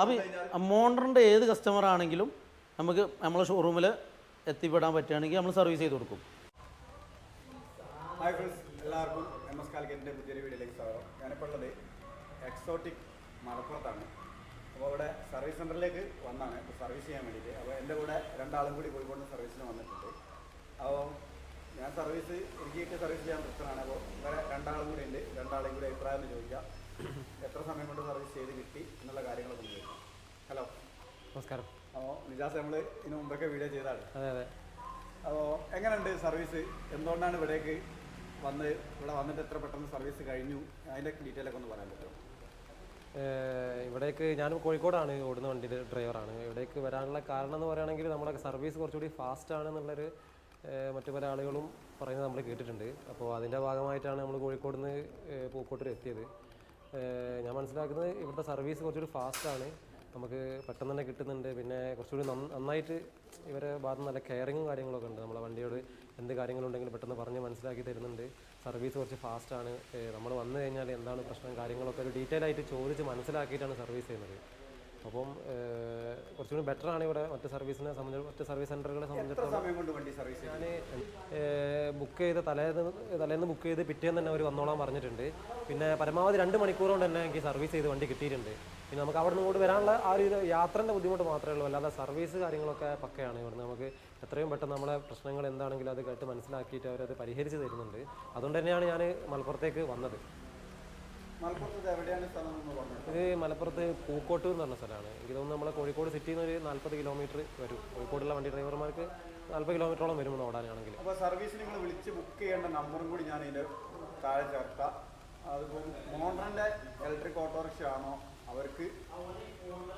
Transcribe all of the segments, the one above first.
അപ്പോൾ മോണ്ടറിന്റെ ഏത് കസ്റ്റമർ ആണെങ്കിലും നമുക്ക് നമ്മളെ ഷോറൂമിൽ എത്തിപ്പെടാൻ പറ്റുകയാണെങ്കിൽ നമ്മൾ സർവീസ് ചെയ്ത് കൊടുക്കും. ഹായ് ഫ്രണ്ട്സ് എല്ലാവർക്കും എം എസ് കാലിക്കറ്റിന്റെ പുതിയൊരു വീഡിയോയിലേക്ക് സ്വാഗതം. ഞാനിപ്പോൾ ഉള്ളത് എക്സോട്ടിക് മലപ്പുറത്താണ്. അപ്പോൾ അവിടെ സർവീസ് സെന്ററിലേക്ക് വന്നാണ്. ഇപ്പോൾ സർവീസ് ചെയ്യാൻ വേണ്ടിയിട്ട്. അപ്പോൾ എന്റെ കൂടെ രണ്ടാളും കൂടി കോഴിക്കോട് സർവീസിന് വന്നിട്ടുണ്ട്. അപ്പോൾ ഞാൻ സർവീസ് എനിക്ക് സർവീസ് ചെയ്യാൻ പ്രശ്നമാണ് അപ്പോൾ വേറെ രണ്ടാളും കൂടി ഉണ്ട്. രണ്ടാളെയും കൂടി അഭിപ്രായം ചോദിക്കാം. എത്ര സമയം കൊണ്ട് സർവീസ് ചെയ്ത് കിട്ടി എന്നുള്ള കാര്യങ്ങളൊക്കെ നമസ്കാരം. അപ്പോൾ നിജാസ് നമ്മൾ ഇതിന് മുമ്പൊക്കെ വീഡിയോ ചെയ്തതാണ്. അതെ അതെ. അപ്പോൾ എങ്ങനെയുണ്ട് സർവീസ് എന്തുകൊണ്ടാണ് ഇവിടേക്ക് വന്ന് ഇവിടെ വന്നിട്ട് എത്ര പെട്ടെന്ന് സർവീസ് കഴിഞ്ഞു? അതിന്റെ ഡീറ്റെയിൽ ഒക്കെ ഒന്ന് പറയാൻ പറ്റുമോ? ഇവിടേക്ക് ഞാൻ കോഴിക്കോടാണ് ഓടുന്ന വണ്ടിയുടെ ഡ്രൈവറാണ് ഇവിടേക്ക് വരാനുള്ള കാരണം എന്ന് പറയുകയാണെങ്കിൽ നമ്മുടെ സർവീസ് കുറച്ചുകൂടി ഫാസ്റ്റ് ആണ് എന്നുള്ളൊരു മറ്റു പല ആളുകളും പറയുന്നത് നമ്മൾ കേട്ടിട്ടുണ്ട്. അപ്പോൾ അതിന്റെ ഭാഗമായിട്ടാണ് നമ്മൾ കോഴിക്കോട് നിന്ന് പൂക്കോട്ടൂർ എത്തിയത്. ഞാൻ മനസ്സിലാക്കുന്നത് ഇവിടുത്തെ സർവീസ് കുറച്ചുകൂടി ഫാസ്റ്റാണ് നമുക്ക് പെട്ടെന്ന് തന്നെ കിട്ടുന്നുണ്ട്. പിന്നെ കുറച്ചുകൂടി നന്ന- നന്നായിട്ട് ഇവരെ ഭാഗത്ത് നല്ല കെയറിങ്ങും കാര്യങ്ങളൊക്കെ ഉണ്ട്. നമ്മളെ വണ്ടിയോട് എന്ത് കാര്യങ്ങളുണ്ടെങ്കിലും പെട്ടെന്ന് പറഞ്ഞ് മനസ്സിലാക്കി തരുന്നുണ്ട്. സർവീസ് കുറച്ച് ഫാസ്റ്റാണ് നമ്മൾ വന്നു കഴിഞ്ഞാൽ എന്താണ് പ്രശ്നം കാര്യങ്ങളൊക്കെ ഒരു ഡീറ്റെയിൽ ആയിട്ട് ചോദിച്ച് മനസ്സിലാക്കിയിട്ടാണ് സർവീസ് ചെയ്യുന്നത്. അപ്പം കുറച്ചുകൂടി ബെറ്റർ ആണ് ഇവിടെ മറ്റ് സർവീസിനെ സംബന്ധിച്ച് മറ്റ് സർവീസ് സെന്ററുകളെ സംബന്ധിച്ചിടത്തോളം ഞാൻ ബുക്ക് ചെയ്ത് തലേന്ന് തലേന്ന് ബുക്ക് ചെയ്ത് പിറ്റേന്ന് തന്നെ അവർ വന്നോളാൻ പറഞ്ഞിട്ടുണ്ട്. പിന്നെ പരമാവധി രണ്ട് മണിക്കൂർ കൊണ്ട് തന്നെ എനിക്ക് സർവീസ് ചെയ്ത് വണ്ടി കിട്ടിയിട്ടുണ്ട്. പിന്നെ നമുക്ക് അവിടെ നിന്ന് ഇങ്ങോട്ട് വരാനുള്ള ആ ഒരു യാത്രേന്റെ ബുദ്ധിമുട്ട് മാത്രമേ ഉള്ളൂ. അല്ലാതെ സർവീസ് കാര്യങ്ങളൊക്കെ പക്കയാണ് ഇവിടുന്ന്. നമുക്ക് എത്രയും പെട്ടെന്ന് നമ്മളെ പ്രശ്നങ്ങൾ എന്താണെങ്കിലും അത് കേട്ട് മനസ്സിലാക്കിയിട്ട് അവരത് പരിഹരിച്ച് തരുന്നുണ്ട്. അതുകൊണ്ട് തന്നെയാണ് ഞാൻ മലപ്പുറത്തേക്ക് വന്നത്. ഇത് എവിടെയാണ് സ്ഥലം എന്ന് പറഞ്ഞത് ഇത് മലപ്പുറത്ത് പൂക്കോട്ടൂർ എന്ന് പറഞ്ഞ സ്ഥലമാണ്. എനിക്ക് തോന്നുന്നു നമ്മളെ കോഴിക്കോട് സിറ്റിയിൽ നിന്ന് ഒരു നാൽപ്പത് കിലോമീറ്റർ വരും. കോഴിക്കോടുള്ള വണ്ടി ഡ്രൈവർമാർക്ക് നാൽപ്പത് കിലോമീറ്ററോളം വരും ഇവിടെ ഓടാനാണെങ്കിൽ അപ്പോൾ സർവീസ് നിങ്ങൾ വിളിച്ച് ബുക്ക് ചെയ്യേണ്ട നമ്പറും കൂടി ഞാൻ ഇതിന്റെ താഴെ ചേർക്കാം. അതിപ്പോൾ മോണ്ടറിന്റെ ഇലക്ട്രിക് ഓട്ടോറിക്ഷ ആണോ അവർക്ക്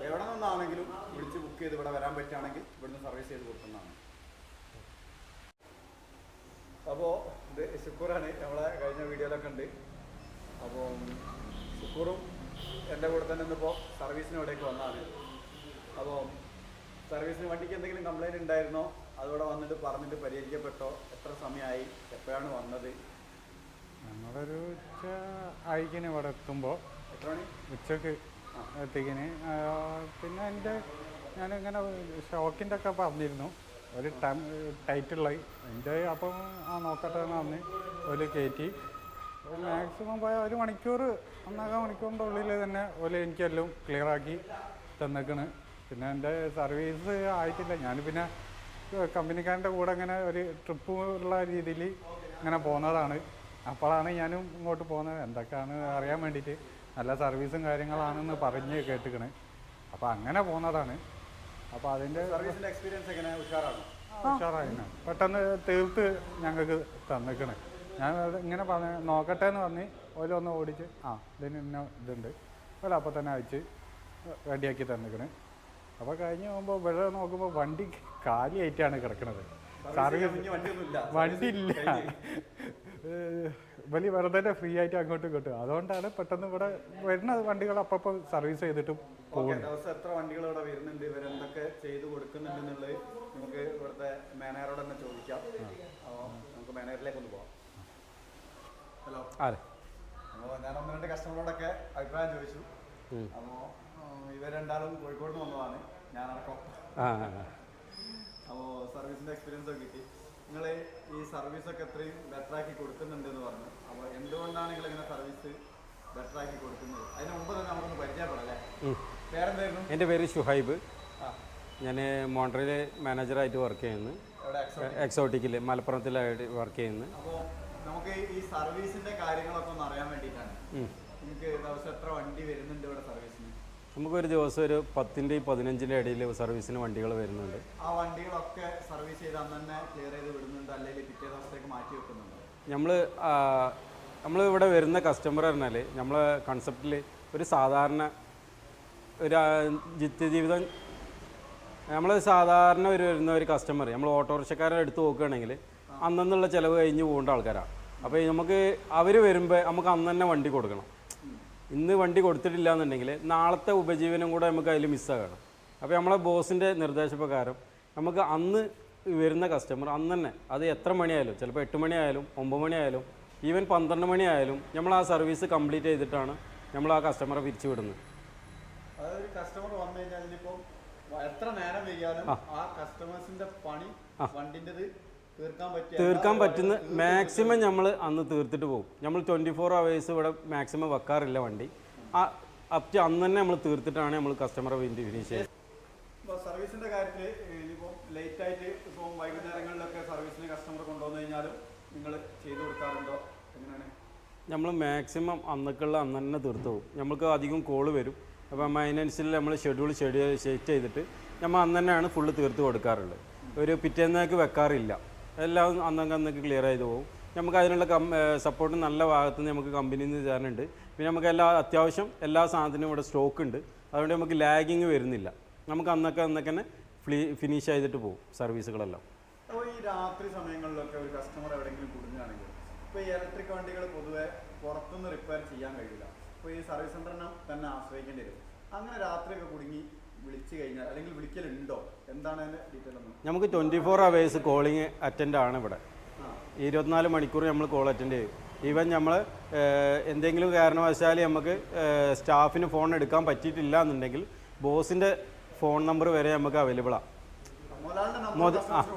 എവിടെ നിന്നാണെങ്കിലും വിളിച്ച് ബുക്ക് ചെയ്ത് ഇവിടെ വരാൻ പറ്റുകയാണെങ്കിൽ ഇവിടുന്ന് സർവീസ് ചെയ്ത് കൊടുക്കുന്നതാണ്. അപ്പോൾ ഇത് ശുക്കൂറാണ് നമ്മളെ കഴിഞ്ഞ വീഡിയോയിലൊക്കെ ഉണ്ട്. അപ്പോൾ സുക്കൂറും എന്റെ കൂടെ തന്നെ ഇന്നിപ്പോൾ സർവീസിന് ഇവിടേക്ക് വന്നാണ്. അപ്പോൾ സർവീസിന് വണ്ടിക്ക് എന്തെങ്കിലും കംപ്ലൈന്റ് ഉണ്ടായിരുന്നോ? അതോടെ വന്നിട്ട് പറഞ്ഞിട്ട് പരിഹരിക്കപ്പെട്ടോ? എത്ര സമയമായി? എപ്പോഴാണ് വന്നത്? ഞങ്ങളൊരു ഉച്ച ആയിക്കിന് ഇവിടെ എത്തുമ്പോൾ എത്ര മണി? ഉച്ചയ്ക്ക് എത്തിക്കിന്. പിന്നെ എന്റെ ഞാനിങ്ങനെ ഷോക്കിന്റെ ഒക്കെ പറഞ്ഞിരുന്നു. ഒരു ടൈം ടൈറ്റുള്ള എന്റെ അപ്പം ആ നോക്കട്ടെ എന്ന് പറഞ്ഞ് ഒരു കയറ്റി. മാക്സിമം പോയ ഒരു മണിക്കൂർ ഒന്നാകാൻ മണിക്കൂറിന്റെ ഉള്ളിൽ തന്നെ ഓൽ എനിക്കെല്ലാം ക്ലിയർ ആക്കി തന്നേക്കണ്. പിന്നെ എന്റെ സർവീസ് ആയിട്ടില്ല. ഞാൻ പിന്നെ കമ്പനിക്കാരന്റെ കൂടെ അങ്ങനെ ഒരു ട്രിപ്പ് ഉള്ള രീതിയിൽ ഇങ്ങനെ പോകുന്നതാണ് അപ്പോഴാണ് ഞാനും ഇങ്ങോട്ട് പോകുന്നത് എന്തൊക്കെയാണ് അറിയാൻ വേണ്ടിയിട്ട് നല്ല സർവീസും കാര്യങ്ങളാണെന്ന് പറഞ്ഞ് കേട്ടിക്കണ്. അപ്പോൾ അങ്ങനെ പോകുന്നതാണ് അപ്പോൾ അതിന്റെ സർവീസിന്റെ എക്സ്പീരിയൻസ് എങ്ങനെ? ഉഷാറാണ്? ഉഷാറായിരുന്നു പെട്ടെന്ന് തീർത്ത് ഞങ്ങൾക്ക് തന്നിക്കണ്. ഞാൻ ഇങ്ങനെ പറഞ്ഞ നോക്കട്ടെ എന്ന് പറഞ്ഞ് ഓരോന്ന് ഓടിച്ച് ആ ഇതിന് ഇന്ന ഇതുണ്ട്. ഓല അപ്പോൾ തന്നെ അയച്ച് റെഡിയാക്കി തന്നിക്കണ്. അപ്പോൾ കഴിഞ്ഞ് പോകുമ്പോൾ ഇവിടെ നോക്കുമ്പോൾ വണ്ടി കാലിയായിട്ടാണ് കിടക്കുന്നത് സർവീസ് വണ്ടി ഇല്ല. വലിയ വെറുതെ ഫ്രീ ആയിട്ട് അങ്ങോട്ടും ഇങ്ങോട്ടും. അതുകൊണ്ടാണ് പെട്ടെന്ന് ഇവിടെ വരുന്ന വണ്ടികൾ അപ്പോൾ സർവീസ് ചെയ്തിട്ട് പോകും ദിവസം എത്ര വണ്ടികൾ ഇവിടെ വരുന്നുണ്ട്? ഇവരെന്തൊക്കെ ചെയ്ത് കൊടുക്കുന്നുണ്ട് എന്നുള്ളത് നമുക്ക് ഇവിടുത്തെ മാനേജറോട് തന്നെ ചോദിക്കാം. നമുക്ക് മാനേജറിലേക്ക് ഒന്ന് പോവാം. ഹലോ അതെ ഞാൻ ഒന്ന് രണ്ട് കസ്റ്റമറോടൊക്കെ അഭിപ്രായം ചോദിച്ചു. അപ്പോൾ ഇവർ രണ്ടാളും കോഴിക്കോട് വന്നതാണ്. ഞാൻ ആ അപ്പോൾ സർവീസിന്റെ എക്സ്പീരിയൻസ് ഒക്കെ കിട്ടി. നിങ്ങൾ ഈ സർവീസ് ഒക്കെ എത്രയും ബെറ്റർ ആക്കി കൊടുക്കുന്നുണ്ട് എന്ന് പറഞ്ഞു. അപ്പോൾ എന്തുകൊണ്ടാണ് നിങ്ങൾ ഇങ്ങനെ സർവീസ് ബെറ്റർ ആക്കി കൊടുക്കുന്നത്? അതിന് മുമ്പ് തന്നെ നമുക്കൊന്ന് പരിചയപ്പെടല്ലേ പേരെന്തായിരുന്നു? എന്റെ പേര് ഷുഹൈബ്. ഞാൻ മോണ്ടറിൽ മാനേജറായിട്ട് വർക്ക് ചെയ്യുന്നു. എക്സോട്ടിക്കിൽ മലപ്പുറത്തിലായിട്ട് വർക്ക് ചെയ്യുന്നു. അപ്പോൾ നമുക്ക് ഈ സർവീസിന്റെ കാര്യങ്ങളൊക്കെ ഒന്ന് അറിയാൻ വേണ്ടിയിട്ടാണ്. നിങ്ങൾക്ക് ദിവസം എത്ര വണ്ടി വരുന്നുണ്ട് ഇവിടെ സർവീസിന്? നമുക്കൊരു ദിവസം ഒരു പത്തിന്റെയും പതിനഞ്ചിന്റെ ഇടയിൽ സർവീസിന് വണ്ടികൾ വരുന്നുണ്ട്. ആ വണ്ടികളൊക്കെ സർവീസ് ചെയ്ത് അന്ന് തന്നെ ക്ലിയർ ചെയ്ത് വിടുന്നുണ്ട് അല്ലെങ്കിൽ പിറ്റേ ദിവസത്തേക്ക് മാറ്റി വെക്കുന്നുണ്ട്. നമ്മൾ നമ്മൾ ഇവിടെ വരുന്ന കസ്റ്റമർ പറഞ്ഞാൽ നമ്മൾ കൺസെപ്റ്റിൽ ഒരു സാധാരണ ഒരു നിത്യജീവിതം നമ്മൾ സാധാരണ ഒരു വരുന്ന ഒരു കസ്റ്റമർ നമ്മൾ ഓട്ടോറിക്ഷക്കാരെ എടുത്ത് നോക്കുകയാണെങ്കിൽ അന്നുള്ള ചിലവ് കഴിഞ്ഞ് പോകേണ്ട ആൾക്കാരാണ് അപ്പോൾ നമുക്ക് അവർ വരുമ്പോൾ നമുക്ക് അന്ന് തന്നെ വണ്ടി കൊടുക്കണം. ഇന്ന് വണ്ടി കൊടുത്തിട്ടില്ല എന്നുണ്ടെങ്കിൽ നാളത്തെ ഉപജീവനം കൂടെ നമുക്ക് അതിൽ മിസ്സാകണം അപ്പോൾ നമ്മളെ ബോസിന്റെ നിർദ്ദേശപ്രകാരം നമുക്ക് അന്ന് വരുന്ന കസ്റ്റമർ അന്ന് തന്നെ അത് എത്ര മണിയായാലും ചിലപ്പോൾ എട്ട് മണിയായാലും ഒമ്പത് മണിയായാലും ഈവൻ പന്ത്രണ്ട് മണിയായാലും നമ്മൾ ആ സർവീസ് കംപ്ലീറ്റ് ചെയ്തിട്ടാണ് നമ്മൾ ആ കസ്റ്റമറെ പിരിച്ചു വിടുന്നത് അതായത് കസ്റ്റമർ വന്നു കഴിഞ്ഞാൽ അതിനിപ്പം എത്ര നേരം ആ. കസ്റ്റമേഴ്സിന്റെ പണി വണ്ടിന്റെത് തീർക്കാൻ പറ്റുന്ന മാക്സിമം നമ്മൾ അന്ന് തീർത്തിട്ട് പോകും. നമ്മൾ ട്വന്റി ഫോർ അവേഴ്സ് ഇവിടെ മാക്സിമം വെക്കാറില്ല വണ്ടി. ആ അപ് ടു അന്ന് തന്നെ നമ്മൾ തീർത്തിട്ടാണ് നമ്മൾ കസ്റ്റമറെ വേണ്ടി ഫിനിഷ് ചെയ്യുന്നത്. സർവീസിന്റെ കാര്യത്തിൽ ഇനിയിപ്പോൾ ലേറ്റ് ആയിട്ട് ഇപ്പോൾ വൈകുന്നേരങ്ങളിലൊക്കെ സർവീസിന് കസ്റ്റമർ കൊണ്ടുവന്നു കഴിഞ്ഞാലും നിങ്ങൾ ചെയ്തു കൊടുക്കാറുണ്ടോ? എങ്ങനെയാണ്? നമ്മൾ മാക്സിമം അന്നൊക്കെയുള്ള അന്ന് തന്നെ തീർത്തു പോകും. നമുക്ക് അധികം കോൾ വരും. അപ്പോൾ മൈനൻസിൽ അതിനനുസരിച്ച് നമ്മൾ ഷെഡ്യൂൾ ഷെഡ്യൂൾ സെറ്റ് ചെയ്തിട്ട് നമ്മൾ അന്ന് തന്നെയാണ് ഫുള്ള് തീർത്ത് കൊടുക്കാറുള്ളത്. ഒരു പിറ്റേന്നേക്ക് വെക്കാറില്ല. എല്ലാം അന്നൊക്കെ അന്നൊക്കെ ക്ലിയർ ചെയ്ത് പോകും നമുക്ക് അതിനുള്ള കം സപ്പോർട്ട് നല്ല ഭാഗത്ത് നിന്ന് നമുക്ക് കമ്പനിയിൽ നിന്ന് തരാനുണ്ട്. പിന്നെ നമുക്ക് എല്ലാ അത്യാവശ്യം എല്ലാ സാധനത്തിനും ഇവിടെ സ്റ്റോക്ക് ഉണ്ട്. അതുകൊണ്ട് നമുക്ക് ലാഗിങ് വരുന്നില്ല. നമുക്ക് അന്നൊക്കെ അന്നൊക്കെ തന്നെ ഫ്ലീ ഫിനിഷ് ചെയ്തിട്ട് പോകും സർവീസുകളെല്ലാം അപ്പോൾ ഈ രാത്രി സമയങ്ങളിലൊക്കെ ഒരു കസ്റ്റമർ എവിടെയെങ്കിലും കുടുങ്ങുകയാണെങ്കിൽ ഇപ്പോൾ ഈ ഇലക്ട്രിക് വണ്ടികൾ പൊതുവെ പുറത്തുനിന്ന് റിപ്പയർ ചെയ്യാൻ കഴിയില്ല. അപ്പോൾ ഈ സർവീസ് സെന്ററിനെ തന്നെ ആശ്രയിക്കേണ്ടി വരും. അങ്ങനെ രാത്രിയൊക്കെ കുടുങ്ങി വിളിച്ചു കഴിഞ്ഞാൽ അല്ലെങ്കിൽ വിളിക്കലുണ്ടോ? എന്താണ് ഡീറ്റെയിൽ നമുക്ക് twenty four hours calling attend ആണ് ഇവിടെ. ഇരുപത്തിനാല് മണിക്കൂർ നമ്മൾ കോൾ അറ്റൻഡ് ചെയ്യും. ഈവൻ നമ്മൾ എന്തെങ്കിലും കാരണവശാൽ നമുക്ക് സ്റ്റാഫിന് ഫോൺ എടുക്കാൻ പറ്റിയിട്ടില്ല എന്നുണ്ടെങ്കിൽ ബോസിന്റെ ഫോൺ നമ്പർ വരെ നമുക്ക് അവൈലബിളാണ്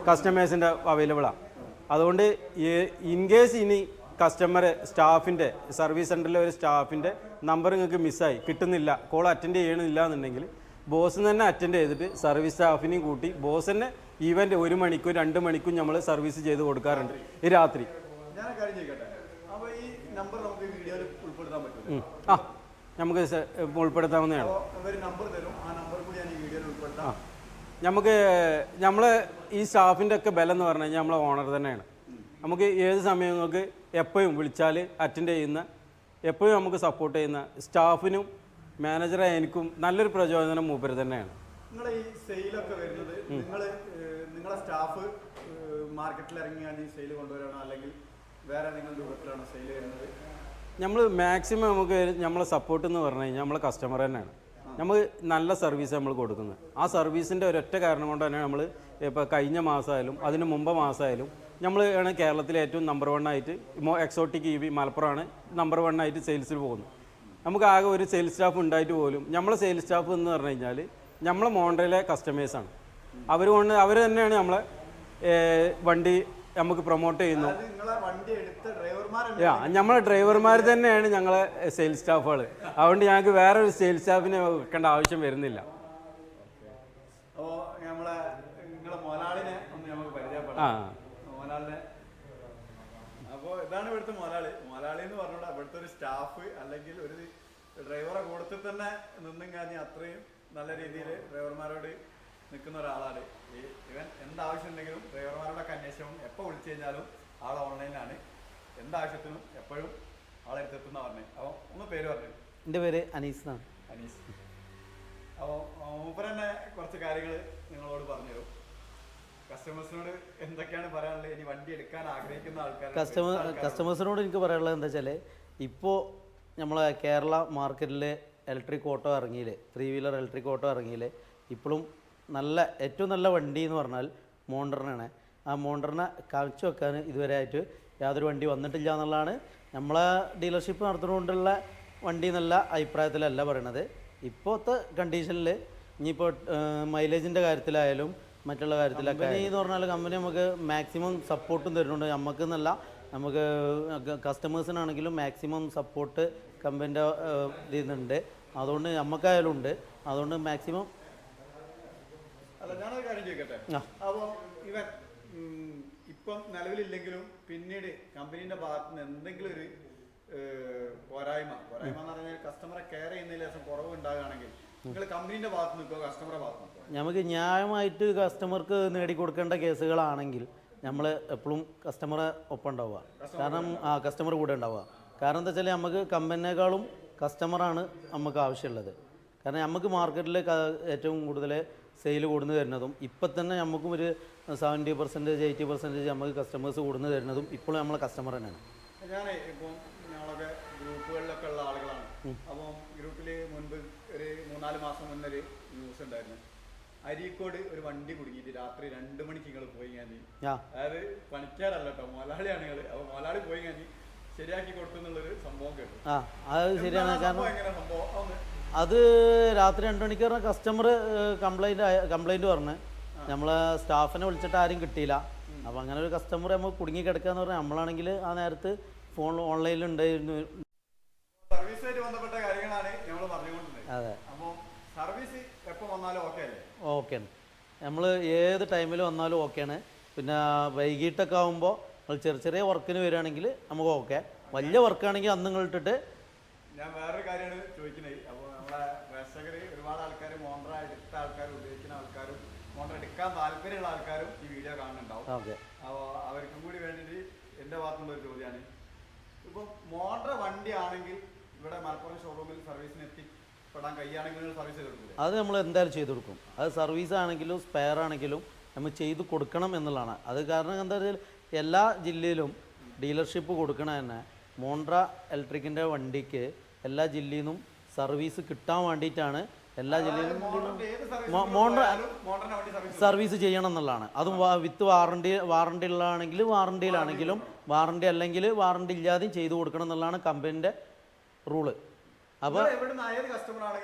കസ്റ്റമേഴ്സിന്റെ അവൈലബിളാണ് അതുകൊണ്ട് ഇൻ കേസ് ഇനി കസ്റ്റമർ സ്റ്റാഫിന്റെ സർവീസ് സെന്ററിലെ ഒരു സ്റ്റാഫിന്റെ നമ്പർ നിങ്ങൾക്ക് മിസ്സായി കിട്ടുന്നില്ല കോൾ അറ്റൻഡ് ചെയ്യണില്ല എന്നുണ്ടെങ്കിൽ ബോസ് തന്നെ അറ്റൻഡ് ചെയ്തിട്ട് സർവീസ് സ്റ്റാഫിനെയും കൂട്ടി ബോസ് തന്നെ ഈവന്റ് ഒരു മണിക്കൂർ രണ്ട് മണിക്കും നമ്മൾ സർവീസ് ചെയ്ത് കൊടുക്കാറുണ്ട്. ഈ രാത്രി. ആ നമുക്ക് ഉൾപ്പെടുത്താവുന്നതാണ് ആ നമുക്ക് നമ്മൾ ഈ സ്റ്റാഫിന്റെ ഒക്കെ ബലം എന്ന് പറഞ്ഞു കഴിഞ്ഞാൽ നമ്മളെ ഓണർ തന്നെയാണ്. നമുക്ക് ഏത് സമയം നമുക്ക് എപ്പോഴും വിളിച്ചാൽ അറ്റൻഡ് ചെയ്യുന്ന എപ്പോഴും നമുക്ക് സപ്പോർട്ട് ചെയ്യുന്ന സ്റ്റാഫിനും മാനേജറെ എനിക്കും നല്ലൊരു പ്രചോദനം മൂപ്പര് തന്നെയാണ്. നിങ്ങളെ ഈ സെയിലൊക്കെ വരുന്നത് നിങ്ങൾ നിങ്ങളെ സ്റ്റാഫ് മാർക്കറ്റിൽ ഇറങ്ങിയാൽ ഈ സെയിൽ കൊണ്ടുവരാണോ? അല്ലെങ്കിൽ വേറെ നിങ്ങൾ രൂപത്തിലാണോ സെയിൽ വരുന്നത്? നമ്മൾ മാക്സിമം നമുക്ക് നമ്മളെ സപ്പോർട്ട് എന്ന് പറഞ്ഞു കഴിഞ്ഞാൽ നമ്മളെ കസ്റ്റമർ തന്നെയാണ്. നമ്മൾ നല്ല സർവീസ് നമ്മൾ കൊടുക്കുന്നത്. ആ സർവീസിന്റെ ഒരൊറ്റ കാരണം കൊണ്ട് തന്നെ നമ്മൾ ഇപ്പോൾ കഴിഞ്ഞ മാസമായാലും അതിന് മുമ്പ് മാസമായാലും നമ്മൾ ആണ് കേരളത്തിലെ ഏറ്റവും നമ്പർ വൺ ആയിട്ട് എക്സോട്ടിക് ഇ വി മലപ്പുറമാണ് നമ്പർ വൺ ആയിട്ട് സെയിൽസിൽ പോകുന്നത്. നമുക്ക് ആകെ ഒരു സെയിൽസ് സ്റ്റാഫ് ഉണ്ടായിട്ട് പോലും നമ്മളെ സെയിൽസ് സ്റ്റാഫ് എന്ന് പറഞ്ഞു കഴിഞ്ഞാൽ നമ്മളെ മോണ്ടയിലെ കസ്റ്റമേഴ്സാണ് അവർ കൊണ്ട് അവർ തന്നെയാണ് നമ്മളെ വണ്ടി നമുക്ക് പ്രൊമോട്ട് ചെയ്യുന്നു നമ്മളെ ഡ്രൈവർമാർ തന്നെയാണ് ഞങ്ങളെ സെയിൽസ് സ്റ്റാഫുകൾ അതുകൊണ്ട് ഞങ്ങൾക്ക് വേറെ ഒരു സെയിൽസ് സ്റ്റാഫിനെ വെക്കേണ്ട ആവശ്യം വരുന്നില്ല. ആ. അപ്പോൾ ഇതാണ് ഇവിടുത്തെ മോലാളി. മോലാളി എന്ന് പറഞ്ഞുകൊണ്ട് ഇവിടുത്തെ ഒരു സ്റ്റാഫ് അല്ലെങ്കിൽ ഒരു ഡ്രൈവറെ കൂടത്തിൽ തന്നെ നിന്നും കാഞ്ഞ് അത്രയും നല്ല രീതിയിൽ ഡ്രൈവർമാരോട് നിൽക്കുന്ന ഒരാളാണ്. ഈ ഇവൻ എന്താവശ്യം ഉണ്ടെങ്കിലും ഡ്രൈവർമാരോടൊക്കെ അന്വേഷണം എപ്പോൾ വിളിച്ചു കഴിഞ്ഞാലും ആൾ ഓൺലൈനിലാണ്. എന്താവശ്യത്തിനും എപ്പോഴും ആളെ എടുത്തെത്തുന്ന പറഞ്ഞത് അപ്പോൾ ഒന്ന് പേര് പറഞ്ഞു. എന്റെ പേര് അനീസ് എന്നാണ്. അനീസ്. അപ്പോൾ മൂപ്പർ തന്നെ കുറച്ച് കാര്യങ്ങൾ നിങ്ങളോട് പറഞ്ഞു തരും. കസ്റ്റമേഴ്സിനോട് എന്തൊക്കെയാണ് പറയാനുള്ളത്? ഇനി വണ്ടി എടുക്കാൻ ആഗ്രഹിക്കുന്ന ആൾക്കാർ കസ്റ്റമേഴ്സിനോട് എനിക്ക് പറയാനുള്ളത് എന്താ വെച്ചാൽ ഇപ്പോൾ നമ്മളെ കേരള മാർക്കറ്റിൽ ഇലക്ട്രിക് ഓട്ടോ ഇറങ്ങിയില്ലേ ത്രീ വീലർ ഇലക്ട്രിക് ഓട്ടോ ഇറങ്ങിയില്ലേ ഇപ്പോഴും നല്ല ഏറ്റവും നല്ല വണ്ടി എന്ന് പറഞ്ഞാൽ മോണ്ടറിനാണ്. ആ മോണ്ടറിനെ കാഴ്ച വെക്കാൻ ഇതുവരെ ആയിട്ട് യാതൊരു വണ്ടി വന്നിട്ടില്ല എന്നുള്ളതാണ് നമ്മളെ ഡീലർഷിപ്പ് നടത്തുന്നതുകൊണ്ടുള്ള വണ്ടി എന്നുള്ള അഭിപ്രായത്തിലല്ല പറയണത്. ഇപ്പോഴത്തെ കണ്ടീഷനിൽ ഇനിയിപ്പോൾ മൈലേജിന്റെ കാര്യത്തിലായാലും മറ്റുള്ള കാര്യത്തിലൊക്കെ കമ്പനി എന്ന് പറഞ്ഞാൽ കമ്പനി നമുക്ക് മാക്സിമം സപ്പോർട്ടും തരുന്നുണ്ട്. നമുക്ക് എന്നല്ല നമുക്ക് കസ്റ്റമേഴ്സിനാണെങ്കിലും മാക്സിമം സപ്പോർട്ട് കമ്പനിന്റെ ഇതുണ്ട്. അതുകൊണ്ട് നമുക്കായാലും ഉണ്ട്. അതുകൊണ്ട് മാക്സിമം അല്ല ഞാനൊരു കാര്യം ചോദിക്കട്ടെ? അപ്പോൾ ഇവൻ ഇപ്പം നിലവിലില്ലെങ്കിലും പിന്നീട് കമ്പനീന്റെ ഭാഗത്ത് നിന്ന് എന്തെങ്കിലും ഒരു പോരായ്മ പോരായ്മ എന്ന് പറഞ്ഞാൽ കസ്റ്റമറെ കെയർ ചെയ്യുന്നതിൽ ലേശം കുറവ് ഉണ്ടാകുകയാണെങ്കിൽ നിങ്ങൾ കമ്പനീന്റെ ഭാഗത്ത് നിൽക്കുമോ കസ്റ്റമറെ ഭാഗത്ത് നിൽക്കുമോ നമുക്ക് ന്യായമായിട്ട് കസ്റ്റമർക്ക് നേടിക്കൊടുക്കേണ്ട കേസുകളാണെങ്കിൽ നമ്മൾ എപ്പോഴും കസ്റ്റമറെ ഒപ്പം ഉണ്ടാവുക. കാരണം ആ കസ്റ്റമർ കൂടെ ഉണ്ടാവുക. കാരണം എന്താ വെച്ചാൽ നമുക്ക് കമ്പനിയേക്കാളും കസ്റ്റമറാണ് നമുക്ക് ആവശ്യമുള്ളത്. കാരണം നമുക്ക് മാർക്കറ്റിൽ ഏറ്റവും കൂടുതൽ സെയിൽ കൂടുന്നു തരുന്നതും ഇപ്പം തന്നെ നമുക്കും ഒരു സെവന്റി പെർസെന്റേജ് എയ്റ്റി പെർസെന്റേജ് നമുക്ക് കസ്റ്റമേഴ്സ് കൂടുന്നു തരുന്നതും ഇപ്പോഴും നമ്മളെ കസ്റ്റമർ തന്നെയാണ്. ഞാൻ ഇപ്പം ഞങ്ങളൊക്കെ ഗ്രൂപ്പുകളിലൊക്കെ ഉള്ള ആളുകളാണ്. അപ്പം ഗ്രൂപ്പിൽ മുൻപ് ഒരു മൂന്നാൽ മാസം മുന്നേ ഒരു ന്യൂസ് ഉണ്ടായിരുന്നു. അരീക്കോട് ഒരു വണ്ടി കുടുങ്ങിയിട്ട് രാത്രി രണ്ടു മണിക്ക് നിങ്ങൾ പോയി ആ. അതായത് പണിക്കാരല്ല കേട്ടോ മോലാളിയാണ് നിങ്ങൾ അപ്പോൾ മോലാളി പോയി കഴിഞ്ഞ് ശരിയാക്കി കൊടുത്തു എന്നുള്ളൊരു സംഭവം കേട്ടു. അത് ശരിയാണ്. കാരണം സംഭവം? അത് രാത്രി രണ്ടു മണിക്ക് പറഞ്ഞ കസ്റ്റമർ കംപ്ലൈന്റ് കംപ്ലൈന്റ് പറഞ്ഞ്. നമ്മളെ സ്റ്റാഫിനെ വിളിച്ചിട്ട് ആരും കിട്ടിയില്ല. അപ്പോൾ അങ്ങനെ ഒരു കസ്റ്റമർ നമുക്ക് കുടുങ്ങി കിടക്കുക എന്ന് പറഞ്ഞാൽ നമ്മളാണെങ്കിൽ ആ നേരത്ത് ഫോൺ ഓൺലൈനിൽ ഉണ്ടായിരുന്നു സർവീസുമായിട്ട് ബന്ധപ്പെട്ട കാര്യങ്ങളാണ് നമ്മൾ പറഞ്ഞുകൊണ്ടിരുന്നത്. അതെ അപ്പോൾ സർവീസ് എപ്പോൾ വന്നാലും ഓക്കെ അല്ലേ ഓക്കെയാണ്. നമ്മൾ ഏത് ടൈമിൽ വന്നാലും ഓക്കെയാണ്. പിന്നെ വൈകിട്ടൊക്കെ ആകുമ്പോൾ നിങ്ങൾ ചെറിയ ചെറിയ വർക്കിന് വരികയാണെങ്കിൽ നമുക്ക് ഓക്കെ. വലിയ വർക്കാണെങ്കിൽ അന്ന് നിങ്ങൾ ഇട്ടിട്ട് ഞാൻ വേറൊരു കാര്യമാണ് ചോദിക്കുന്നത് അപ്പോൾ നമ്മളെ പ്രേക്ഷകർ ഒരുപാട് ആൾക്കാർ മോണ്ടർ എടുത്ത ആൾക്കാരും ഉപയോഗിക്കുന്ന ആൾക്കാരും മോണ്ടർ എടുക്കാൻ താല്പര്യമുള്ള ആൾക്കാരും ഈ വീഡിയോ കാണുന്നുണ്ടാവും. ഓക്കെ. അപ്പോൾ അവർക്കും കൂടി വേണ്ടിയിട്ട് എന്റെ ഭാഗത്തുള്ള ഒരു ചോദ്യമാണ് ഇപ്പോൾ മോണ്ടർ വണ്ടിയാണെങ്കിൽ ഇവിടെ മലപ്പുറം ഷോറൂമിൽ സർവീസിന് എത്തിപ്പെടാൻ അത് നമ്മൾ എന്തായാലും ചെയ്തു കൊടുക്കും. അത് സർവീസ് ആണെങ്കിലും സ്പെയർ ആണെങ്കിലും നമ്മൾ ചെയ്തു കൊടുക്കണം എന്നുള്ളതാണ്. അത് കാരണം എന്താ വെച്ചാൽ എല്ലാ ജില്ലയിലും ഡീലർഷിപ്പ് കൊടുക്കണ തന്നെ മോണ്ട്ര ഇലക്ട്രിക്കിന്റെ വണ്ടിക്ക് എല്ലാ ജില്ലയിൽ നിന്നും സർവീസ് കിട്ടാൻ വേണ്ടിയിട്ടാണ് എല്ലാ ജില്ലയിലും മോണ്ട്ര സർവീസ് ചെയ്യണം എന്നുള്ളതാണ്. അതും വിത്ത് വാറണ്ടി വാറണ്ടി ഉള്ളതാണെങ്കിൽ വാറണ്ടിയിലാണെങ്കിലും വാറണ്ടി അല്ലെങ്കിൽ വാറണ്ടി ഇല്ലാതെയും ചെയ്തു കൊടുക്കണം എന്നുള്ളതാണ് കമ്പനീന്റെ റൂൾ അപ്പോൾ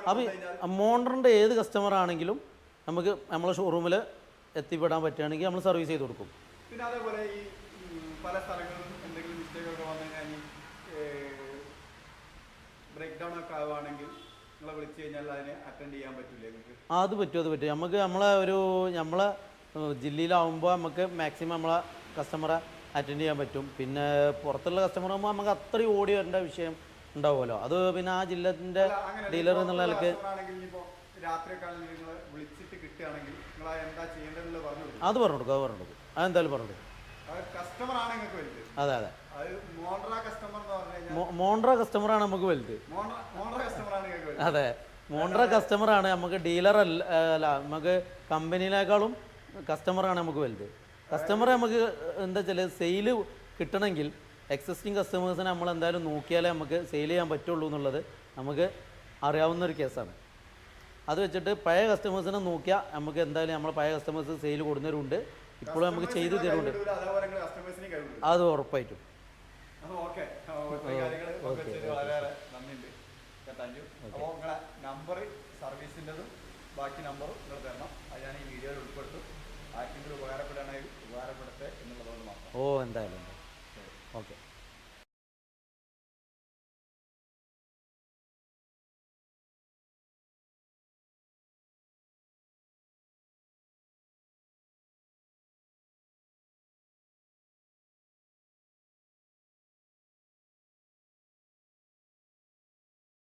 അപ്പോൾ മോണ്ടറിന്റെ ഏത് കസ്റ്റമർ ആണെങ്കിലും നമുക്ക് നമ്മളെ ഷോറൂമിൽ എത്തിപ്പെടാൻ പറ്റുകയാണെങ്കിൽ നമ്മൾ സർവീസ് ചെയ്ത് കൊടുക്കും. പിന്നെ അതേപോലെ ഈ പല സ്ഥലങ്ങളിലും എന്തെങ്കിലും മിസ്റ്റേക്ക് ഒക്കെ വന്നു കഴിഞ്ഞാൽ ബ്രേക്ക് ഡൗൺ ഒക്കെ ആവുകയാണെങ്കിൽ നിങ്ങളെ വിളിച്ചു കഴിഞ്ഞാൽ അതിനെ അറ്റൻഡ് ചെയ്യാൻ പറ്റില്ലേ അത് പറ്റും അത് പറ്റും. നമുക്ക് നമ്മളെ ഒരു നമ്മളെ ജില്ലയിലാവുമ്പോൾ നമുക്ക് മാക്സിമം നമ്മളെ കസ്റ്റമറെ അറ്റൻഡ് ചെയ്യാൻ പറ്റും. പിന്നെ പുറത്തുള്ള കസ്റ്റമർ ആകുമ്പോൾ നമുക്ക് അത്രയും ഓടി വരേണ്ട വിഷയം ഉണ്ടാവുമല്ലോ. അത് പിന്നെ ആ ജില്ലത്തിന്റെ ഡീലർ എന്നുള്ള നിലയ്ക്ക് അത് പറഞ്ഞു കൊടുക്കും അത് പറഞ്ഞു കൊടുക്കും. അതെന്തായാലും പറഞ്ഞു കൊടുക്കും. അത് ആണ് അതെ അതെ. മോണ്ട്ര കസ്റ്റമർ കസ്റ്റമറാണ് നമുക്ക് വലുത്. മോണ്ടറ മോണ്ട്ര കസ്റ്റമർ ആണ് അതെ. നമുക്ക് ഡീലർ അല്ല അല്ല നമുക്ക് കമ്പനിയിലേക്കാളും കസ്റ്റമറാണ് നമുക്ക് വലുത്. കസ്റ്റമർ നമുക്ക് എന്താ വെച്ചാൽ സെയിൽ കിട്ടണമെങ്കിൽ എക്സിസ്റ്റിംഗ് കസ്റ്റമേഴ്സിനെ നമ്മൾ എന്തായാലും നോക്കിയാലേ നമുക്ക് സെയിൽ ചെയ്യാൻ പറ്റുള്ളൂ എന്നുള്ളത് നമുക്ക് അറിയാവുന്ന ഒരു കേസാണ് അത് വെച്ചിട്ട് പഴയ കസ്റ്റമേഴ്സിനെ നോക്കിയാൽ നമുക്ക് എന്തായാലും നമ്മൾ പഴയ കസ്റ്റമേഴ്സ് സെയിൽ കൊടുക്കുന്നവരുണ്ട്. ഇപ്പോഴും നമുക്ക് ചെയ്തു തരുന്നുണ്ട്. അത് ഉറപ്പായിട്ടും. നമ്പർ സർവീസിന്റെതും ബാക്കി നമ്പറും